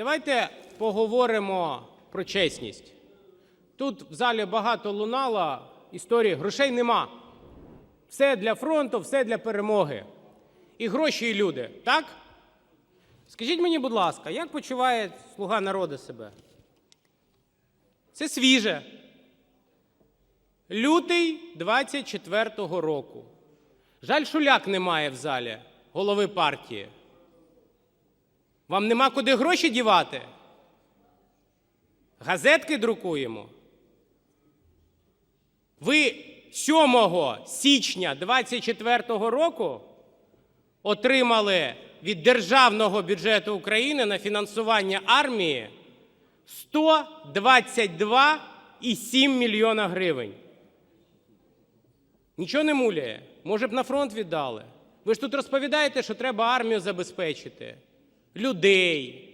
Давайте поговоримо про чесність. Тут в залі багато лунало історії, грошей нема. Все для фронту, все для перемоги. І гроші, і люди, так? Скажіть мені, будь ласка, як почуває слуга народу себе? Це свіже. Лютий 24-го року. Жаль, шуляк немає в залі, голови партії. Вам нема куди гроші дівати? Газетки друкуємо. Ви 7 січня 24-го року отримали від Державного бюджету України на фінансування армії 122,7 мільйона гривень. Нічого не муляє. Може б на фронт віддали. Ви ж тут розповідаєте, що треба армію забезпечити, людей,